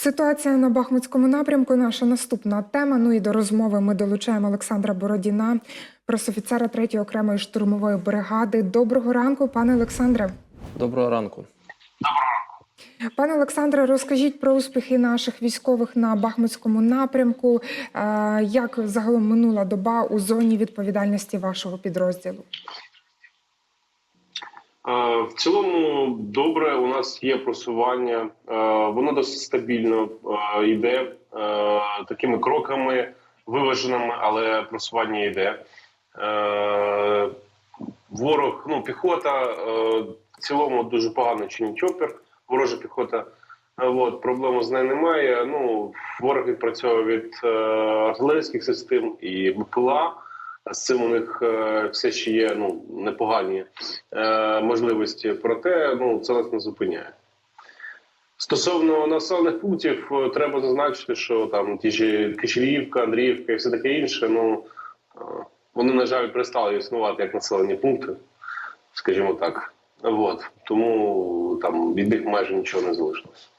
Ситуація на Бахмутському напрямку наша наступна тема. Ну і до розмови ми долучаємо Олександра Бородіна, пресофіцера 3-ї окремої штурмової бригади. Доброго ранку, пане Олександре. Доброго ранку. Пане Олександре, розкажіть про успіхи наших військових на Бахмутському напрямку. Е, Як загалом минула доба у зоні відповідальності вашого підрозділу? Е, В цілому добре. У нас є просування. Е, Воно досить стабільно е, йде такими кроками виваженими, але просування йде. Ворог, ну піхота в цілому дуже погано чинить чопер. Ворожа піхота. От проблем з нею немає. Ну ворог відпрацьовує від артилерійських систем і БПЛА. З цим у них е, все ще є ну непогані е, можливості, проте ну це нас не зупиняє. Стосовно населених пунктів, е, треба зазначити, що там ті ж Кишелівка, Андріївка і все таке інше. Ну вони, на жаль, перестали існувати як населені пункти, скажімо так. От тому там від них майже нічого не залишилось.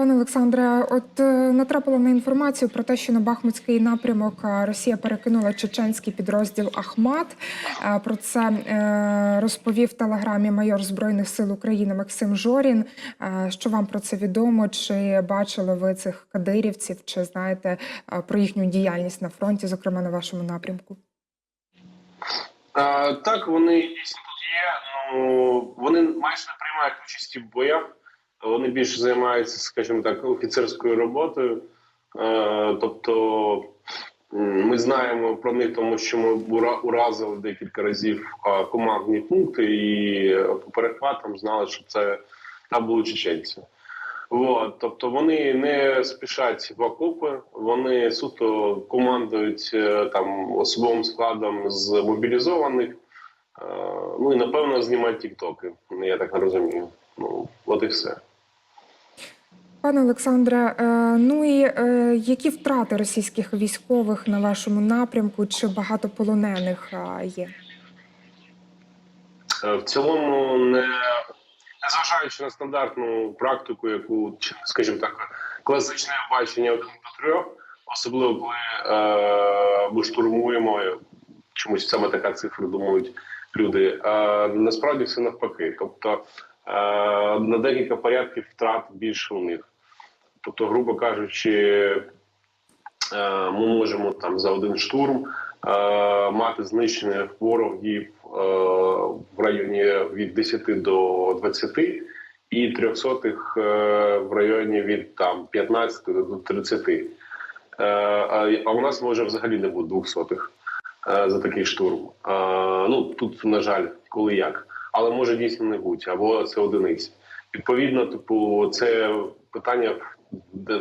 Пане Олександре, от е, натрапила на інформацію про те, що на Бахмутський напрямок е, Росія перекинула чеченський підрозділ Ахмат. Е, Про це розповів в телеграмі майор збройних сил України Максим Жорін. Що вам про це відомо? Чи бачили ви цих кадирівців? Чи знаєте про їхню діяльність на фронті, зокрема на вашому напрямку? А, так, вони дійсно тут є. Ну вони майже не приймають участі в боях. Вони більше займаються, скажімо так, офіцерською роботою. Е, тобто ми знаємо про них, тому що ми ура- уразили декілька разів командні пункти, і е, по перехватам знали, що це там були чеченці. От, тобто вони не спішать в окопи, вони суто командують е, там особовим складом з мобілізованих. Е, Ну і напевно знімають тіктоки. Я так не розумію. Ну от і все. Пане Олександре, е, ну і е, які втрати російських військових на вашому напрямку? Чи багато полонених е, є? В цілому, не незважаючи на стандартну практику, яку скажімо так, класичне бачення один до трьох, особливо коли ми штурмуємо чомусь саме така цифра, думають люди. Е, насправді все навпаки. Тобто на декілька порядків втрат більше у них. Тобто, грубо кажучи, е, ми можемо там за один штурм е, мати знищених ворогів е, в районі від 10 до 20 і трьохсотих е, в районі від там 15 до 30. Е, а, у нас може взагалі не бути двохсотих е, за такий штурм. Е, ну тут, на жаль, коли як, але може дійсно не бути, або це одиниць. Відповідно, типу, це питання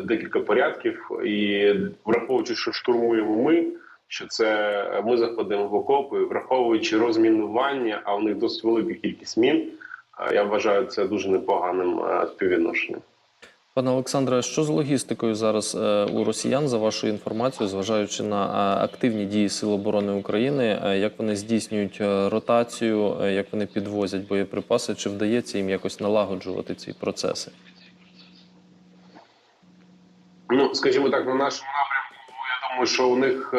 декілька порядків, і враховуючи, що штурмуємо ми, що це ми заходимо в окопи, враховуючи розмінування, а у них досить велика кількість мін. е, Я вважаю це дуже непоганим е, співвідношенням. Пане Олександре, що з логістикою зараз е, у росіян, за вашою інформацією, зважаючи на е, активні дії Сил оборони України, е, як вони здійснюють ротацію, як вони підвозять боєприпаси, чи вдається їм якось налагоджувати ці процеси? Ну, скажімо так, на нашому напрямку, я думаю, що у них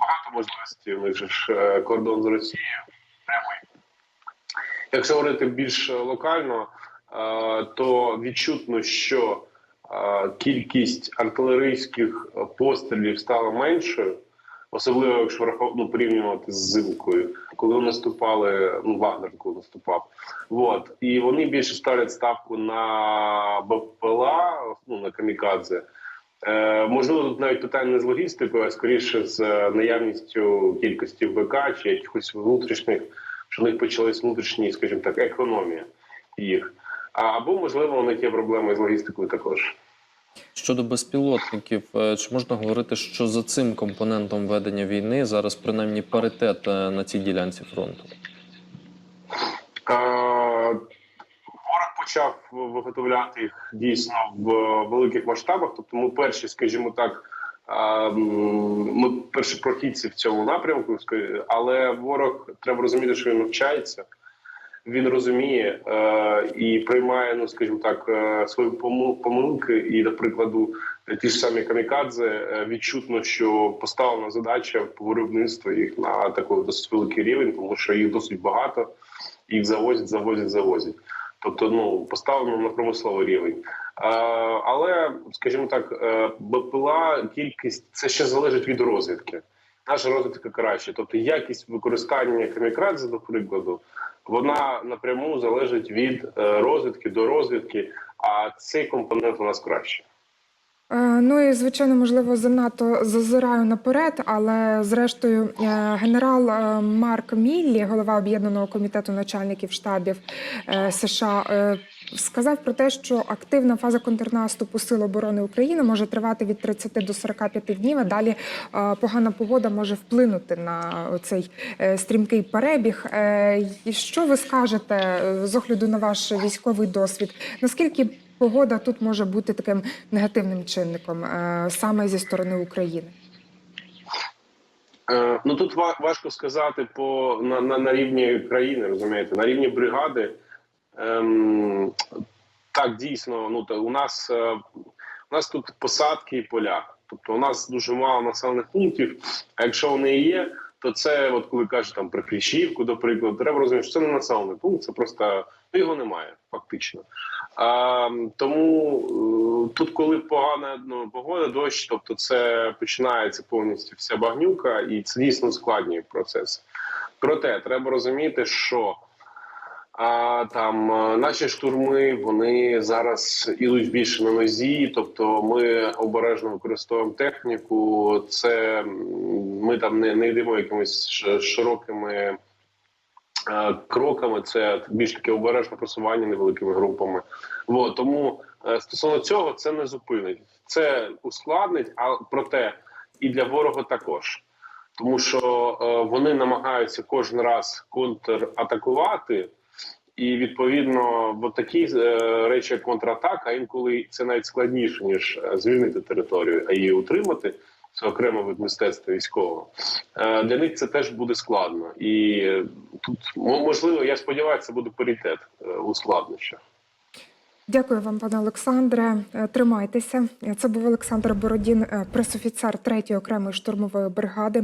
багато можливостей. У них ж кордон з Росією прямий. Якщо говорити більш локально, то відчутно, що кількість артилерійських пострілів стала меншою, особливо якщо врахов- ну, порівнювати з зимкою, коли наступали, ну Вагнер, коли наступав. Вот. І вони більше ставлять ставку на БПЛА, ну на камікадзе. Е, можливо, тут навіть питання не з логістикою, а скоріше з е, наявністю кількості БК чи якихось внутрішніх, що в них почалась внутрішні, скажімо так, економія їх. Або, можливо, у них є проблеми з логістикою також. Щодо безпілотників, е, чи можна говорити, що за цим компонентом ведення війни зараз принаймні паритет е, на цій ділянці фронту? Е, Ворог почав виготовляти їх дійсно в великих масштабах. Тобто, ми перші, скажімо так, е, ми перші прохідці в цьому напрямку, але ворог треба розуміти, що він навчається. Він розуміє е, і приймає, ну скажімо так, е, свої помилки. І, до прикладу, ті ж самі камікадзе е, відчутно, що поставлена задача по виробництву їх на такий досить великий рівень, тому що їх досить багато, їх завозять, завозять, завозять. Тобто, ну поставлено на промисловий рівень. Е, але, скажімо так, е, БПЛА кількість це ще залежить від розвідки. Наша розвідка краще. Тобто якість використання камікадзе, до прикладу, вона напряму залежить від е, розвідки до розвідки, а цей компонент у нас краще. Е, Ну і звичайно, можливо, занадто зазираю наперед, але зрештою, е, генерал Марк Міллі, голова об'єднаного комітету начальників штабів США, сказав про те, що активна фаза контрнаступу Сил оборони України може тривати від 30 до 45 днів. А далі е, погана погода може вплинути на цей стрімкий перебіг. Е, Що ви скажете е, з огляду на ваш військовий досвід? Наскільки погода тут може бути таким негативним чинником е, саме зі сторони України? Е, ну тут ва- важко сказати по на, на, на рівні країни, розумієте, на рівні бригади. Ем, так, дійсно, ну у нас е, у нас тут посадки і поля. Тобто у нас дуже мало населених пунктів. А якщо вони і є, то це, от коли кажуть там про Кліщівку, до прикладу, треба розуміти, що це не населений пункт, це просто ну, його немає, фактично. А, тому е, тут, коли погана ну, погода, дощ, тобто це починається повністю вся багнюка, і це дійсно ускладнює процес. Проте треба розуміти, що а, там е, наші штурми вони зараз ідуть більше на нозі, тобто ми обережно використовуємо техніку. Це ми там не, не йдемо якимись широкими е, кроками. Це більш таке обережне просування невеликими групами. От, тому е, стосовно цього це не зупинить. Це ускладнить, а проте і для ворога також. Тому що е, вони намагаються кожен раз контратакувати, і відповідно в такі е, речі, як контратака, інколи це навіть складніше ніж е, звільнити територію, а її утримати. Це окремо від мистецтва військового. Е, для них це теж буде складно, і тут можливо, я сподіваюся, це буде паритет у складнощах. Дякую вам, пане Олександре. Тримайтеся. Це був Олександр Бородін, пресофіцер 3-ї окремої штурмової бригади